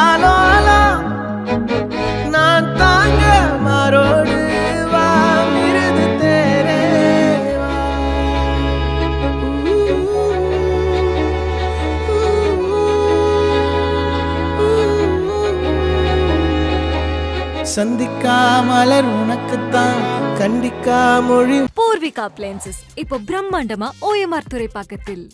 அடியாலோலா நான் தாங்க மாறோடு தேரே சந்திக்கா மலர் உனக்குத்தான் கண்டிக்கா மொழி. பூர்விகா அப்ளையன்சஸ் இப்போ பிரம்மாண்டமா ஓஎம்ஆர் துறைப்பாக்கத்தில்.